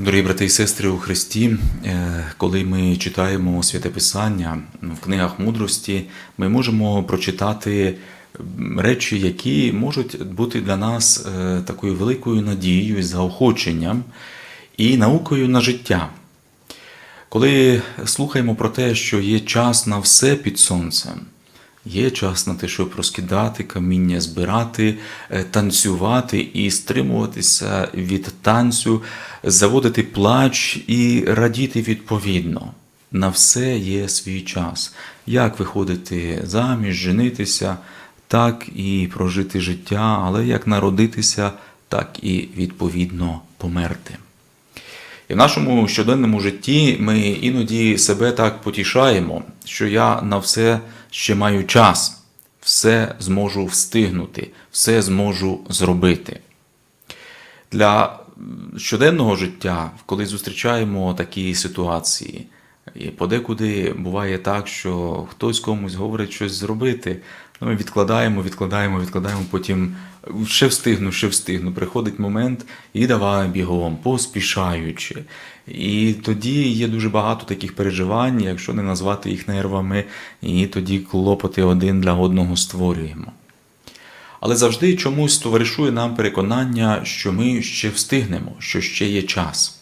Дорогі брати і сестри у Христі, е, коли ми читаємо святе Писання в книгах мудрості, ми можемо прочитати речі, які можуть бути для нас е, такою великою надією, заохоченням і наукою на життя. Коли слухаємо про те, що є час на все під сонцем, є час на те, щоб розкидати каміння, збирати, е, танцювати і стримуватися від танцю, заводити плач і радіти відповідно. На все є свій час. Як виходити заміж, женитися, так і прожити життя, але як народитися, так і відповідно померти. І в нашому щоденному житті ми іноді себе так потішаємо, що я на все ще маю час, все зможу встигнути, все зможу зробити. Для щоденного життя, коли зустрічаємо такі ситуації, і подекуди буває так, що хтось комусь говорить щось зробити, ну, ми відкладаємо, відкладаємо, відкладаємо, потім ще встигну, ще встигну. Приходить момент і давай бігом, поспішаючи. І тоді є дуже багато таких переживань, якщо не назвати їх нервами, і тоді клопоти один для одного створюємо. Але завжди чомусь товаришує нам переконання, що ми ще встигнемо, що ще є час.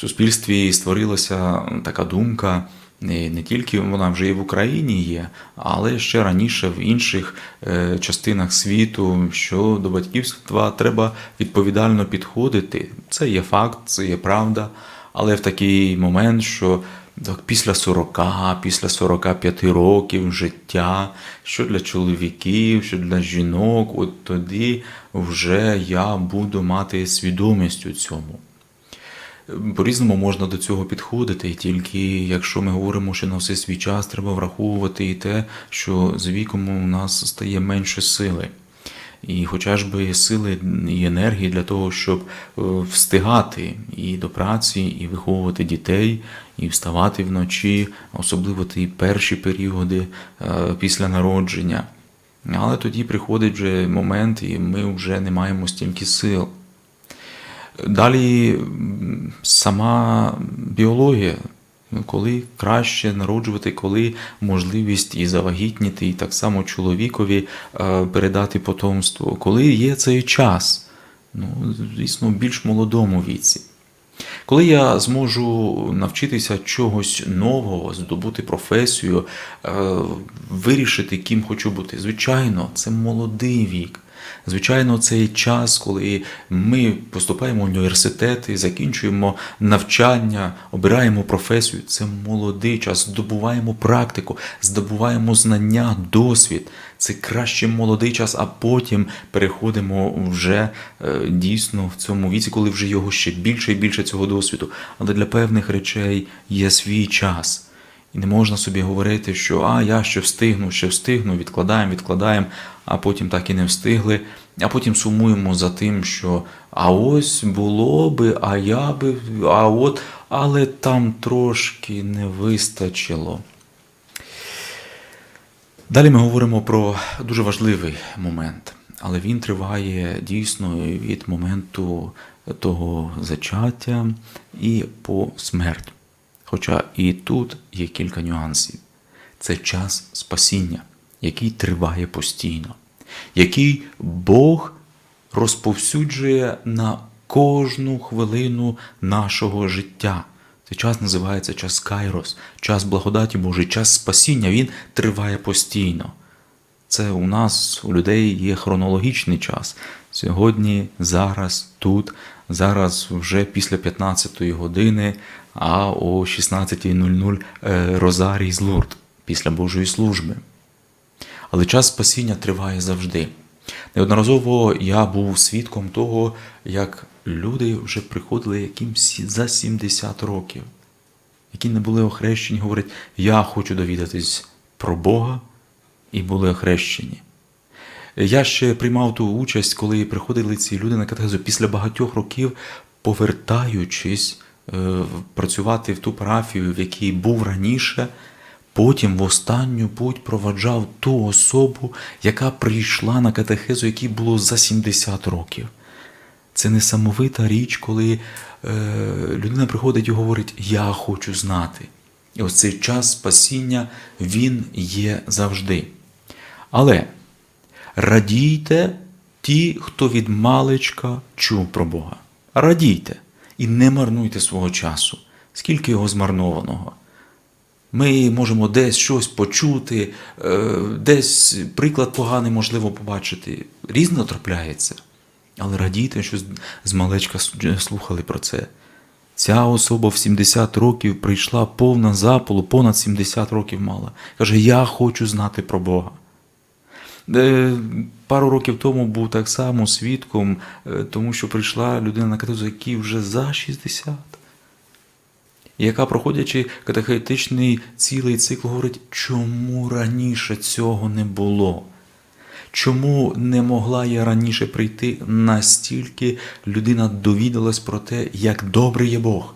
В суспільстві створилася така думка, не тільки вона вже і в Україні є, але ще раніше в інших е, частинах світу, що до батьківства треба відповідально підходити. Це є факт, це є правда, але в такий момент, що так, після 40, після 45 років життя, що для чоловіків, що для жінок, от тоді вже я буду мати свідомість у цьому. По-різному можна до цього підходити, і тільки якщо ми говоримо, що на все свій час треба враховувати і те, що з віком у нас стає менше сили. І хоча ж би сили і енергії для того, щоб е, встигати і до праці, і виховувати дітей, і вставати вночі, особливо ті перші періоди е, після народження. Але тоді приходить вже момент, і ми вже не маємо стільки сил. Далі сама біологія, коли краще народжувати, коли можливість і завагітніти, і так само чоловікові е, передати потомство, коли є цей час, ну, звісно, в більш молодому віці. Коли я зможу навчитися чогось нового, здобути професію, е, вирішити, ким хочу бути, звичайно, це молодий вік. Звичайно, цей час, коли ми поступаємо в університети, закінчуємо навчання, обираємо професію, це молодий час, здобуваємо практику, здобуваємо знання, досвід. Це краще молодий час, а потім переходимо вже е, дійсно в цьому віці, коли вже його ще більше і більше цього досвіду. Але для певних речей є свій час. І не можна собі говорити, що а я ще встигну, ще встигну, відкладаємо, відкладаємо, а потім так і не встигли. А потім сумуємо за тим, що а ось було би, а я би, а от, але там трошки не вистачило. Далі ми говоримо про дуже важливий момент, але він триває дійсно від моменту того зачаття і по смерть. Хоча і тут є кілька нюансів. Це час спасіння, який триває постійно, який Бог розповсюджує на кожну хвилину нашого життя. Цей час називається час Кайрос, час благодаті Божої, час спасіння. Він триває постійно. Це у нас, у людей є хронологічний час. Сьогодні, зараз, тут, зараз вже після 15-ї години, а о 16.00 е, Розарій з Лурд після Божої служби. Але час спасіння триває завжди. Неодноразово я був свідком того, як люди вже приходили яким сі- за 70 років, які не були охрещені, говорять, я хочу довідатись про Бога, і були охрещені. Я ще приймав ту участь, коли приходили ці люди на катехезу після багатьох років, повертаючись е, працювати в ту парафію, в якій був раніше, потім в останню путь проваджав ту особу, яка прийшла на катехезу, якій було за 70 років. Це несамовита річ, коли е, людина приходить і говорить: Я хочу знати. І ось цей час спасіння він є завжди. Але радійте ті, хто від маличка чув про Бога. Радійте і не марнуйте свого часу, скільки його змарнованого. Ми можемо десь щось почути, е, десь приклад поганий можливо побачити. Різно трапляється. Але радійте, що з- малечка слухали про це. Ця особа в 70 років прийшла повна запалу, понад 70 років мала. Каже: Я хочу знати про Бога. Е, Пару років тому був так само свідком, е, тому що прийшла людина на катехизу, якій вже за 60 яка, проходячи катехетичний цілий цикл, говорить, чому раніше цього не було? Чому не могла я раніше прийти настільки людина довідалась про те, як добрий є Бог,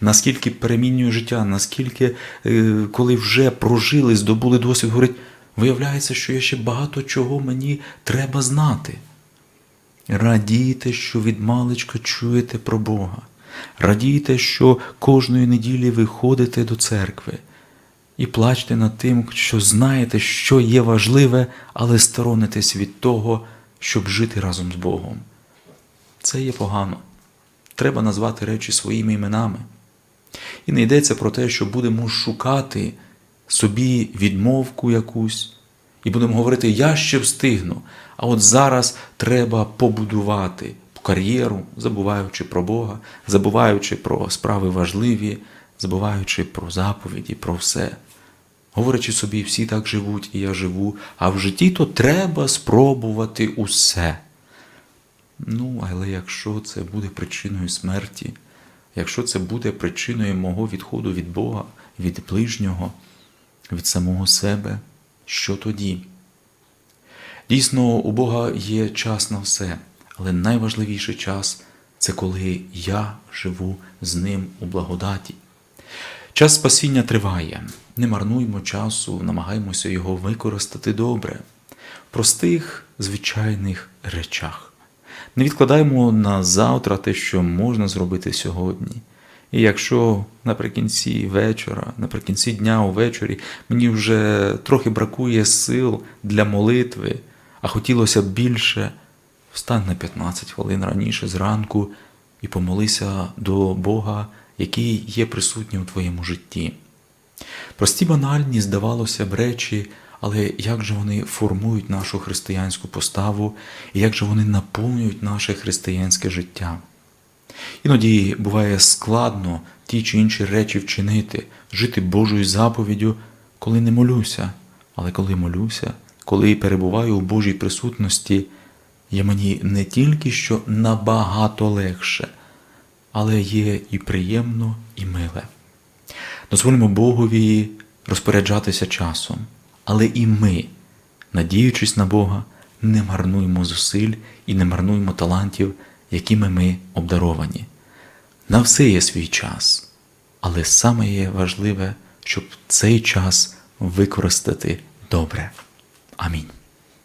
наскільки перемінює життя, наскільки, е, коли вже прожили, здобули досвід, говорить, виявляється, що є ще багато чого мені треба знати. Радійте, що від маличка чуєте про Бога. Радійте, що кожної неділі ви ходите до церкви. І плачте над тим, що знаєте, що є важливе, але сторонитесь від того, щоб жити разом з Богом. Це є погано. Треба назвати речі своїми іменами. І не йдеться про те, що будемо шукати собі відмовку якусь, і будемо говорити, я ще встигну. А от зараз треба побудувати кар'єру, забуваючи про Бога, забуваючи про справи важливі, забуваючи про заповіді, про все. Говорячи собі, всі так живуть, і я живу, а в житті то треба спробувати усе. Ну, але якщо це буде причиною смерті, якщо це буде причиною мого відходу від Бога, від ближнього, від самого себе, що тоді? Дійсно, у Бога є час на все, але найважливіший час це коли я живу з Ним у благодаті. Час спасіння триває. Не марнуймо часу, намагаємося його використати добре, в простих, звичайних речах. Не відкладаємо на завтра те, що можна зробити сьогодні. І якщо наприкінці вечора, наприкінці дня увечері мені вже трохи бракує сил для молитви, а хотілося б більше, встань на 15 хвилин раніше зранку і помолися до Бога, який є присутній у твоєму житті. Прості банальні, здавалося б, речі, але як же вони формують нашу християнську поставу, і як же вони наповнюють наше християнське життя. Іноді буває складно ті чи інші речі вчинити, жити Божою заповіддю, коли не молюся, але коли молюся, коли перебуваю у Божій присутності, є мені не тільки що набагато легше, але є і приємно, і миле. Дозволимо Богові розпоряджатися часом, але і ми, надіючись на Бога, не марнуємо зусиль і не марнуємо талантів, якими ми обдаровані. На все є свій час, але саме є важливе, щоб цей час використати добре. Амінь.